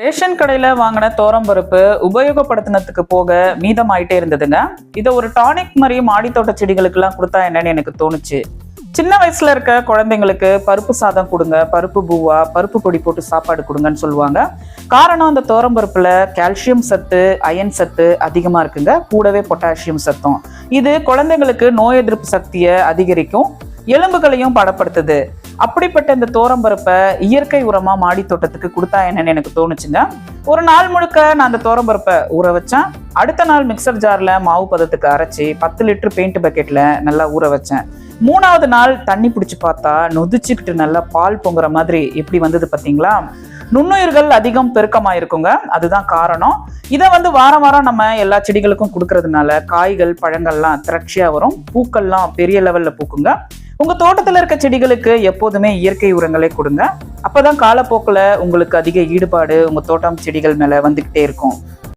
Ration கடையில் வாங்கின தோரம்பருப்பு உபயோகப்படுத்தினதுக்கு போக மீதமாயிட்டே இருந்ததுங்க. இதை ஒரு டானிக் மாதிரி மாடித்தோட்ட செடிகளுக்கெல்லாம் கொடுத்தா என்னன்னு எனக்கு தோணுச்சு. சின்ன வயசுல இருக்க குழந்தைங்களுக்கு பருப்பு சாதம் கொடுங்க பருப்பு பூவா பருப்பு பொடி போட்டு சாப்பாடு கொடுங்கன்னு சொல்லுவாங்க. காரணம் அந்த தோரம்பருப்புல கால்சியம் சத்து அயன் சத்து அதிகமாக இருக்குங்க. கூடவே பொட்டாசியம் சத்தம். இது குழந்தைங்களுக்கு நோய் எதிர்ப்பு சக்தியை அதிகரிக்கும். எலும்புகளையும் படப்படுத்துது அப்படிப்பட்ட இந்த தோரம்பருப்பை இயற்கை உரமா மாடி தோட்டத்துக்கு கொடுத்தா என்னன்னு எனக்கு தோணுச்சுங்க. ஒரு நாள் முழுக்க நான் அந்த தோரம்பருப்பை ஊற வச்சேன். அடுத்த நாள் மிக்சர் ஜார்ல மாவு பதத்துக்கு அரைச்சி பத்து லிட்டர் பெயிண்ட் பக்கெட்ல நல்லா ஊற வச்சேன். மூணாவது நாள் தண்ணி பிடிச்சி பார்த்தா நொதிச்சுக்கிட்டு நல்லா பால் பொங்குற மாதிரி எப்படி வந்தது பார்த்தீங்களா? நுண்ணுயிர்கள் அதிகம் பெருக்கமாக இருக்குங்க அதுதான் காரணம். இதை வந்து வாரம் வாரம் நம்ம எல்லா செடிகளுக்கும் கொடுக்கறதுனால காய்கள் பழங்கள்லாம் திரட்சியா வரும். பூக்கள்லாம் பெரிய லெவல்ல பூக்குங்க. உங்க தோட்டத்துல இருக்க செடிகளுக்கு எப்போதுமே இயற்கை உரங்களே கொடுங்க. அப்பதான் காலப்போக்கில் உங்களுக்கு அதிக ஈடுபாடு உங்க தோட்டம் செடிகள் மேல வந்துகிட்டே இருக்கும்.